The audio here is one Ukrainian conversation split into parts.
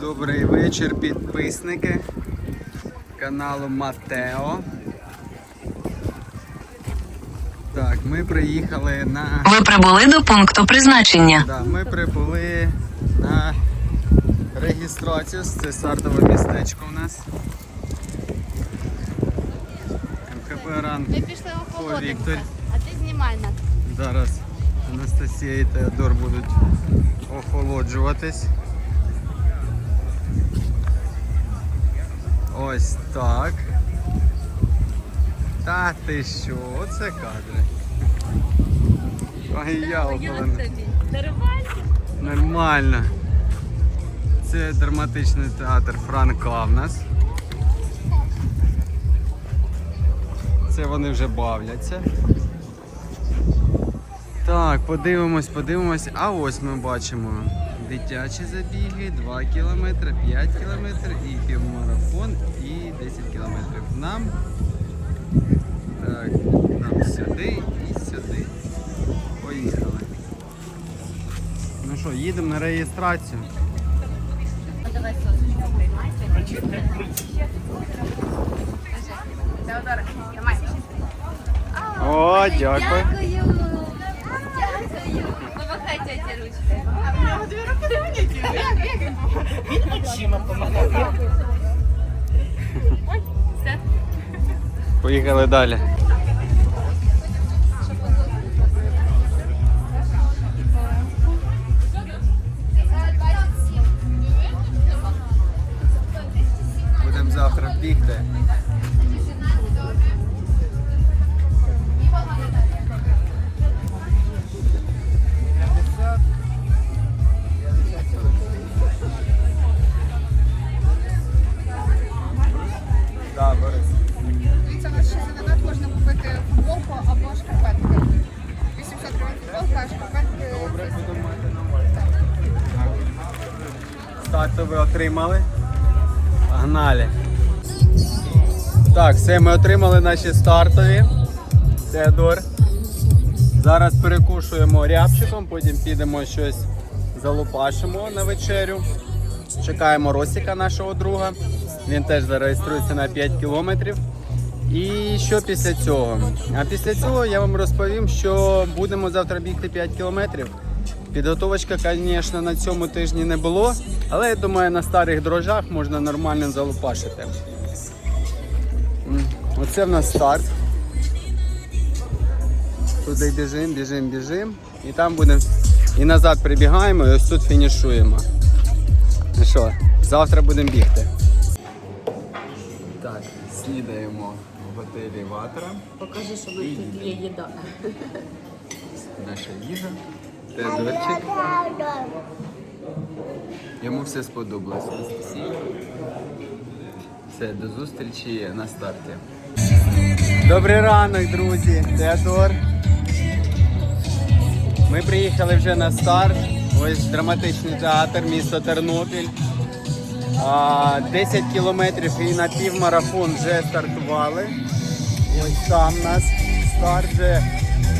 Добрий вечір, підписники каналу Матео. Так, ми приїхали на. Ви прибули до пункту призначення. Да, ми прибули на реєстрацію. Це стартове містечко у нас. МХП ран. Ми пішли охолодитися, а ти знімай нас. Зараз Анастасія і Теодор будуть охолоджуватись. Ось так. Та ти що, оце кадри. Ой, я опалена. Нормально. Це драматичний театр Франка в нас. Це вони вже бавляться. Так, подивимось, подивимось. А ось ми бачимо дитячі забіги, 2 кілометри, 5 кілометрів і півмарафон і 10 кілометрів. Нам. Так, нам сюди і сюди. Поїхали. Ну що, їдемо на реєстрацію. Давай сосочку приймай. Теодор, тримай. О. Дякую. Він очима помагав. Поїхали далі. Старту ви отримали. Погнали. Так, все, ми отримали наші стартові. Теодор. Зараз перекушуємо рябчиком, потім підемо щось залупашимо на вечерю. Чекаємо Росіка, нашого друга. Він теж зареєструється на 5 кілометрів. І що після цього? А після цього я вам розповім, що будемо завтра бігти 5 кілометрів. Підготовочка, звісно, на цьому тижні не було, але я думаю, на старих дрожжах можна нормально залупашити. Оце в нас старт. Туди біжимо, біжимо, біжимо. І там будемо. І назад прибігаємо, і ось тут фінішуємо. Ну що, завтра будемо бігти. Так, снідаємо в готелі Ватра. Покажи, що тут є їда. Наша їжа. Теодорчик. Йому все сподобалось. Все, до зустрічі на старті. Добрий ранок, друзі. Теодор. Ми приїхали вже на старт. Ось драматичний театр, місто Тернопіль. 10 кілометрів і на півмарафон вже стартували. Ось там у нас старт вже.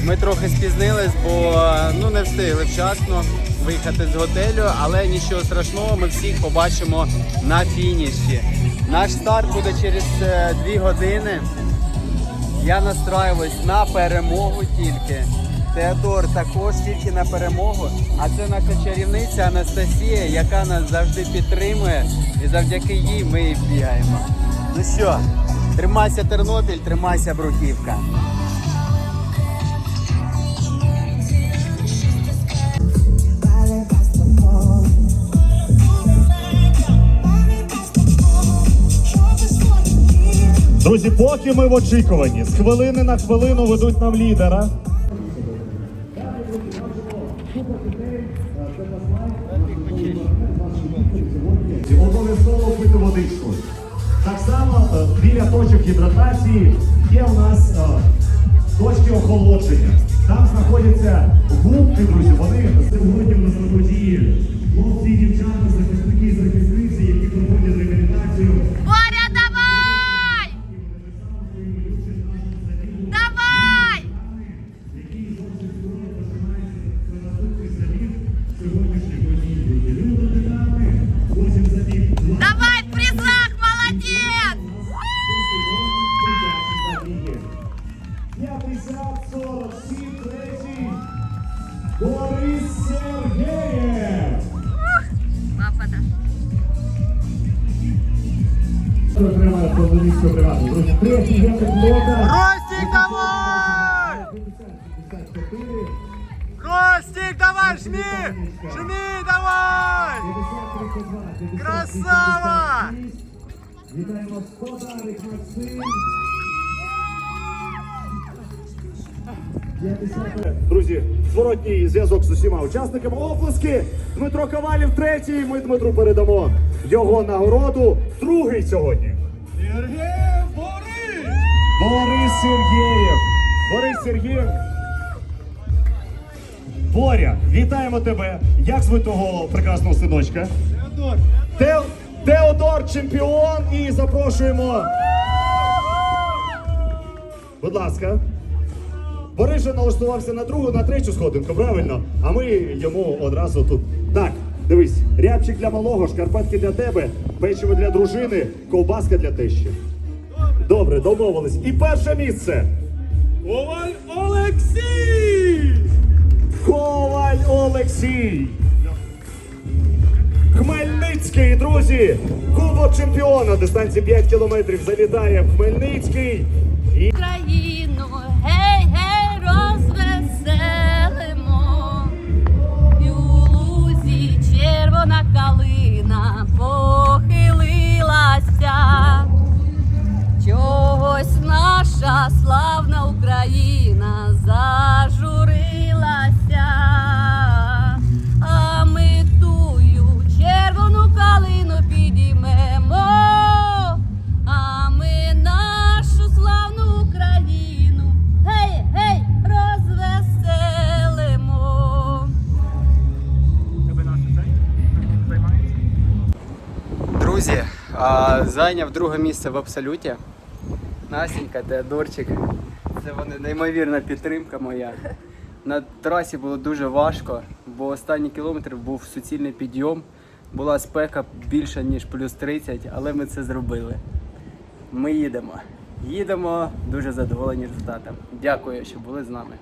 Ми трохи спізнились, бо ну, не встигли вчасно виїхати з готелю, але нічого страшного, ми всіх побачимо на фініші. Наш старт буде через 2 години. Я настраюваюсь на перемогу тільки. Теодор також тільки на перемогу. А це наша чарівниця Анастасія, яка нас завжди підтримує. І завдяки їй ми і бігаємо. Ну що, тримайся Тернопіль, тримайся Бруківка. Друзі, поки ми в очікуванні, з хвилини на хвилину ведуть нам лідера. Обов'язково пити водичку. Так само е, біля точок гідратації є у нас е, точки охолодження. Там знаходяться губки, друзі. Вони сьогодні на водії. Хлопці дівчата, захисники і Ростик, давай! 54. Ростик, давай, жми! Жми, давай! 50-32. Красава! Вітаємо Максим. Друзі, зворотній зв'язок з усіма учасниками. Оплески! Дмитро Ковалів третій. Ми Дмитру передамо його нагороду. Другий сьогодні. Сергієв Борис! Борис Сергієв. Борис Сергієв. Боря, вітаємо тебе. Як звуть того прекрасного синочка? Теодор. Те... Теодор чемпіон і запрошуємо. Будь ласка. Борис же налаштувався на другу, на третю сходинку, правильно? А ми йому одразу тут. Так, дивись, рябчик для малого, шкарпетки для тебе, печиво для дружини, ковбаска для тещі. Добре, домовились. І перше місце. Коваль Олексій! Коваль Олексій! Хмельницький, друзі! Кубок чемпіона дистанції 5 кілометрів завітає в Хмельницький. І а, зайняв друге місце в абсолюті. Настенька, Теодорчик. Це вони неймовірна підтримка моя. На трасі було дуже важко, бо останній кілометр був суцільний підйом. Була спека більше, ніж плюс 30, але ми це зробили. Ми їдемо. Їдемо, дуже задоволені результатом. Дякую, що були з нами.